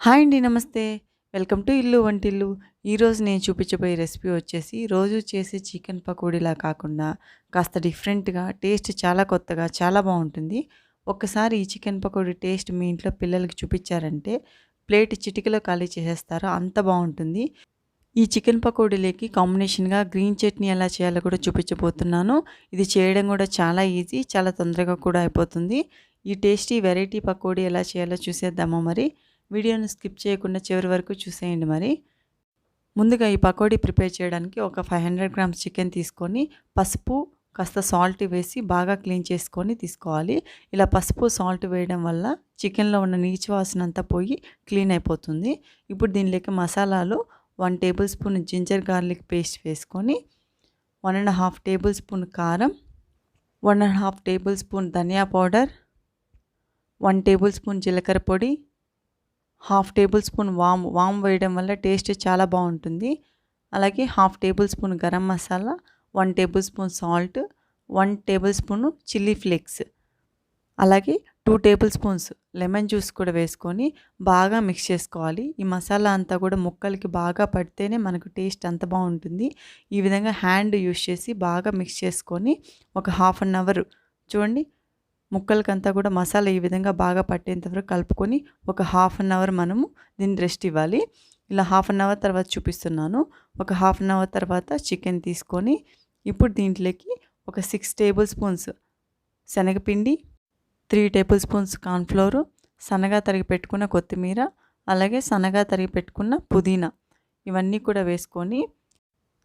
Hi అండి నమస్తే. Welcome to ఇల్లు వంటిల్లు. ఈరోజు నేను చూపించబోయే రెసిపీ వచ్చేసి రోజు చేసే చికెన్ పకోడీలా కాకుండా కాస్త డిఫరెంట్గా టేస్ట్ చాలా కొత్తగా చాలా బాగుంటుంది. ఒక్కసారి ఈ చికెన్ పకోడీ టేస్ట్ మీ ఇంట్లో పిల్లలకి చూపించారంటే ప్లేట్ చిటికలో ఖాళీ చేసేస్తారో అంత బాగుంటుంది. ఈ చికెన్ పకోడీలోకి కాంబినేషన్గా గ్రీన్ చట్నీ ఎలా చేయాలో కూడా చూపించబోతున్నాను. ఇది చేయడం కూడా చాలా ఈజీ చాలా తొందరగా కూడా అయిపోతుంది. ఈ టేస్టీ వెరైటీ పకోడీ ఎలా చేయాలో చూసేద్దామా మరి. వీడియోను స్కిప్ చేయకుండా చివరి వరకు చూసేయండి మరి. ముందుగా ఈ పకోడీ ప్రిపేర్ చేయడానికి ఒక ఫైవ్ హండ్రెడ్ గ్రామ్స్ చికెన్ తీసుకొని పసుపు కాస్త సాల్ట్ వేసి బాగా క్లీన్ చేసుకొని తీసుకోవాలి. ఇలా పసుపు సాల్ట్ వేయడం వల్ల చికెన్లో ఉన్న నీచు వాసన అంతా పోయి క్లీన్ అయిపోతుంది. ఇప్పుడు దీనిలోకి మసాలాలు one tablespoon ginger garlic paste వేసుకొని one and half tablespoon కారం one and half tablespoon ధనియా పౌడర్ వన్ టేబుల్ స్పూన్ జీలకర్ర పొడి హాఫ్ టేబుల్ స్పూన్ వామ్ వామ్ వేయడం వల్ల టేస్ట్ చాలా బాగుంటుంది. అలాగే half tablespoon garam masala one tablespoon salt one tablespoon chilli flakes. అలాగే two tablespoons lemon juice కూడా వేసుకొని బాగా మిక్స్ చేసుకోవాలి. ఈ మసాలా అంతా కూడా ముక్కలకి బాగా పడితేనే మనకు టేస్ట్ అంత బాగుంటుంది. ఈ విధంగా హ్యాండ్ యూస్ చేసి బాగా మిక్స్ చేసుకొని ఒక హాఫ్ అన్ అవర్ చూడండి ముక్కలకంతా కూడా మసాలా ఈ విధంగా బాగా పట్టేంతవరకు కలుపుకొని ఒక హాఫ్ అన్ అవర్ మనము దీన్ని రెస్ట్ ఇవ్వాలి. ఇలా హాఫ్ అన్ అవర్ తర్వాత చూపిస్తున్నాను. ఒక హాఫ్ అన్ అవర్ తర్వాత చికెన్ తీసుకొని ఇప్పుడు దీంట్లోకి ఒక సిక్స్ టేబుల్ స్పూన్స్ శనగపిండి త్రీ టేబుల్ స్పూన్స్ కార్న్ఫ్లోరు సన్నగా తరిగి పెట్టుకున్న కొత్తిమీర అలాగే సన్నగా తరిగి పెట్టుకున్న పుదీనా ఇవన్నీ కూడా వేసుకొని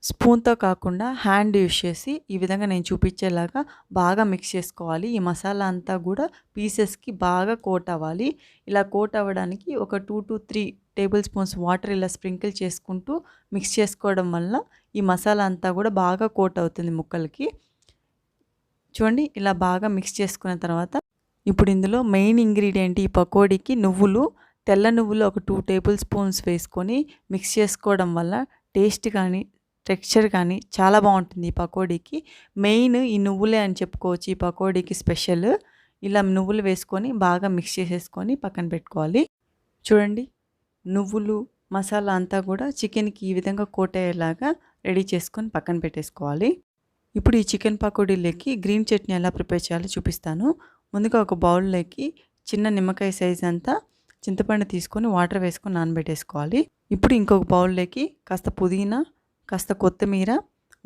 స్పూన్తో కాకుండా హ్యాండ్ యూస్ చేసి ఈ విధంగా నేను చూపించేలాగా బాగా మిక్స్ చేసుకోవాలి. ఈ మసాలా అంతా కూడా పీసెస్కి బాగా కోట్ అవ్వాలి. ఇలా కోట్ అవ్వడానికి ఒక two to three tablespoons water ఇలా స్ప్రింకిల్ చేసుకుంటూ మిక్స్ చేసుకోవడం వల్ల ఈ మసాలా అంతా కూడా బాగా కోట్ అవుతుంది ముక్కలకి. చూడండి ఇలా బాగా మిక్స్ చేసుకున్న తర్వాత ఇప్పుడు ఇందులో మెయిన్ ఇంగ్రీడియంట్ ఈ పకోడీకి నువ్వులు తెల్ల నువ్వులు ఒక టూ టేబుల్ స్పూన్స్ వేసుకొని మిక్స్ చేసుకోవడం వల్ల టేస్ట్ కానీ టెక్స్చర్ కానీ చాలా బాగుంటుంది ఈ పకోడీకి. మెయిన్ ఈ నువ్వులే అని చెప్పుకోవచ్చు ఈ పకోడీకి స్పెషల్. ఇలా నువ్వులు వేసుకొని బాగా మిక్స్ చేసేసుకొని పక్కన పెట్టుకోవాలి. చూడండి నువ్వులు మసాలా అంతా కూడా చికెన్కి ఈ విధంగా కోట్ అయ్యేలాగా రెడీ చేసుకొని పక్కన పెట్టేసుకోవాలి. ఇప్పుడు ఈ చికెన్ పకోడీలోకి గ్రీన్ చట్నీ ఎలా ప్రిపేర్ చేయాలో చూపిస్తాను. ముందుగా ఒక బౌల్లోకి చిన్న నిమ్మకాయ సైజ్ అంతా చింతపండు తీసుకొని వాటర్ వేసుకొని నానబెట్టేసుకోవాలి. ఇప్పుడు ఇంకొక బౌల్లోకి కాస్త పుదీనా కాస్త కొత్తిమీర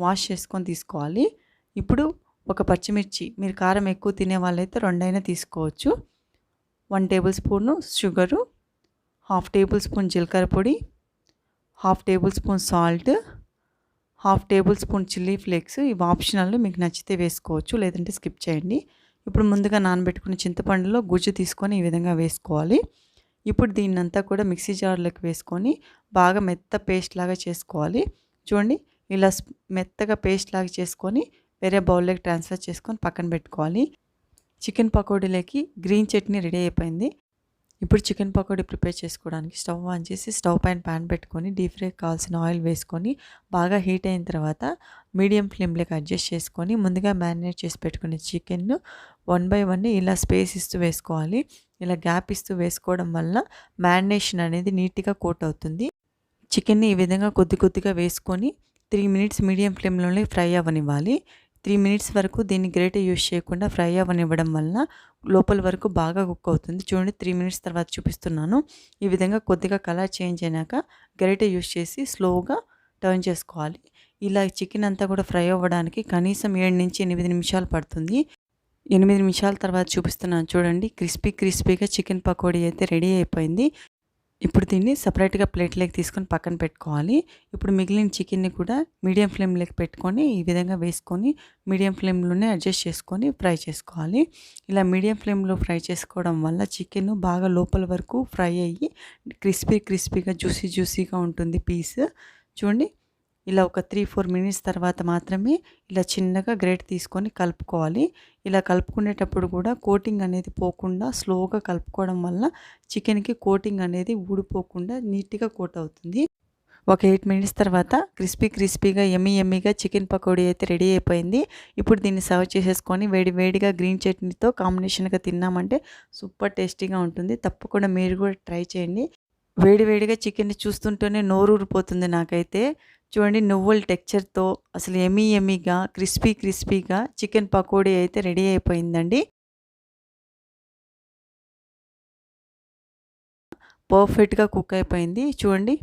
వాష్ చేసుకొని తీసుకోవాలి. ఇప్పుడు ఒక పచ్చిమిర్చి మీరు కారం ఎక్కువ తినే వాళ్ళైతే రెండైనా తీసుకోవచ్చు. One tablespoon sugar half tablespoon జీలకర్ర పొడి half tablespoon salt half tablespoon chilli flakes. ఇవి ఆప్షనల్ మీకు నచ్చితే వేసుకోవచ్చు లేదంటే స్కిప్ చేయండి. ఇప్పుడు ముందుగా నానబెట్టుకున్న చింతపండులో గుజ్జు తీసుకొని ఈ విధంగా వేసుకోవాలి. ఇప్పుడు దీన్నంతా కూడా మిక్సీ జార్లోకి వేసుకొని బాగా మెత్త పేస్ట్ లాగా చేసుకోవాలి. చూడండి ఇలా మెత్తగా పేస్ట్ లాగా చేసుకొని వేరే బౌల్లోకి ట్రాన్స్ఫర్ చేసుకొని పక్కన పెట్టుకోవాలి. చికెన్ పకోడీలోకి గ్రీన్ చట్నీ రెడీ అయిపోయింది. ఇప్పుడు చికెన్ పకోడీ ప్రిపేర్ చేసుకోవడానికి స్టవ్ ఆన్ చేసి స్టవ్ పైన ప్యాన్ పెట్టుకొని డీప్ ఫ్రై కావాల్సిన ఆయిల్ వేసుకొని బాగా హీట్ అయిన తర్వాత మీడియం ఫ్లేమ్లోకి అడ్జస్ట్ చేసుకొని ముందుగా మ్యారినేట్ చేసి పెట్టుకునే చికెన్ వన్ బై వన్ ఇలా స్పేస్ ఇస్తూ వేసుకోవాలి. ఇలా గ్యాప్ ఇస్తూ వేసుకోవడం వల్ల మ్యారినేషన్ అనేది నీట్గా కోట్ అవుతుంది. చికెన్ని ఈ విధంగా కొద్ది కొద్దిగా వేసుకొని త్రీ మినిట్స్ మీడియం ఫ్లేమ్లోనే ఫ్రై అవ్వనివ్వాలి త్రీ మినిట్స్ వరకు దీన్ని గ్రేట్ యూస్ చేయకుండా ఫ్రై అవ్వనివ్వడం వలన లోపల వరకు బాగా కుక్ అవుతుంది. చూడండి త్రీ మినిట్స్ తర్వాత చూపిస్తున్నాను. ఈ విధంగా కొద్దిగా కలర్ చేంజ్ అయినాక గరిటె యూస్ చేసి స్లోగా టర్న్ చేసుకోవాలి. ఇలా చికెన్ అంతా కూడా ఫ్రై అవ్వడానికి కనీసం ఏడు నుంచి ఎనిమిది నిమిషాలు పడుతుంది. ఎనిమిది నిమిషాల తర్వాత చూపిస్తున్నాను. చూడండి క్రిస్పీ క్రిస్పీగా చికెన్ పకోడీ అయితే రెడీ అయిపోయింది. ఇప్పుడు దీన్ని సపరేట్గా ప్లేట్లోకి తీసుకొని పక్కన పెట్టుకోవాలి. ఇప్పుడు మిగిలిన చికెన్ని కూడా మీడియం ఫ్లేమ్లోకి పెట్టుకొని ఈ విధంగా వేసుకొని మీడియం ఫ్లేమ్లోనే అడ్జస్ట్ చేసుకొని ఫ్రై చేసుకోవాలి. ఇలా మీడియం ఫ్లేమ్లో ఫ్రై చేసుకోవడం వల్ల చికెన్ బాగా లోపల వరకు ఫ్రై అయ్యి క్రిస్పీ క్రిస్పీగా జ్యూసీ జ్యూసీగా ఉంటుంది పీస్. చూడండి ఇలా ఒక త్రీ ఫోర్ మినిట్స్ తర్వాత మాత్రమే ఇలా చిన్నగా గ్రేట్ తీసుకొని కలుపుకోవాలి. ఇలా కలుపుకునేటప్పుడు కూడా కోటింగ్ అనేది పోకుండా స్లోగా కలుపుకోవడం వల్ల చికెన్కి కోటింగ్ అనేది ఊడిపోకుండా నీట్గా కోట్ అవుతుంది. ఒక ఎయిట్ మినిట్స్ తర్వాత క్రిస్పీ క్రిస్పీగా ఎమ్మి ఎమ్మిగా చికెన్ పకోడీ అయితే రెడీ అయిపోయింది. ఇప్పుడు దీన్ని సర్వ్ చేసేసుకొని వేడి వేడిగా గ్రీన్ చట్నీతో కాంబినేషన్గా తిన్నామంటే సూపర్ టేస్టీగా ఉంటుంది. తప్పకుండా మీరు కూడా ట్రై చేయండి. వేడివేడిగా చికెన్ని చూస్తుంటేనే నోరూరిపోతుంది నాకైతే. చూడండి నువ్వుల టెక్చర్తో అసలు ఎమీ ఎమీగా క్రిస్పీ క్రిస్పీగా చికెన్ పకోడీ అయితే రెడీ అయిపోయిందండి. పర్ఫెక్ట్గా కుక్ అయిపోయింది. చూడండి.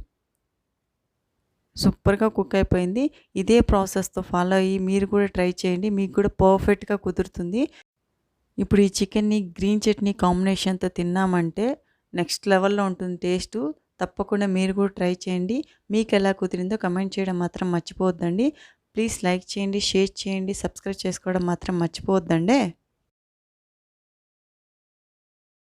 సూపర్గా కుక్ అయిపోయింది. ఇదే ప్రాసెస్తో ఫాలో అయ్యి మీరు కూడా ట్రై చేయండి. మీకు కూడా పర్ఫెక్ట్గా కుదురుతుంది. ఇప్పుడు ఈ చికెన్ని గ్రీన్ చట్నీ కాంబినేషన్తో తిన్నామంటే నెక్స్ట్ లెవెల్లో ఉంటుంది టేస్ట్. తప్పకుండా మీరు కూడా ట్రై చేయండి. మీకు ఎలా కుదిరిందో కమెంట్ చేయడం మాత్రం మర్చిపోవద్దండి. ప్లీజ్ లైక్ చేయండి షేర్ చేయండి సబ్స్క్రైబ్ చేసుకోవడం మాత్రం మర్చిపోవద్దండి.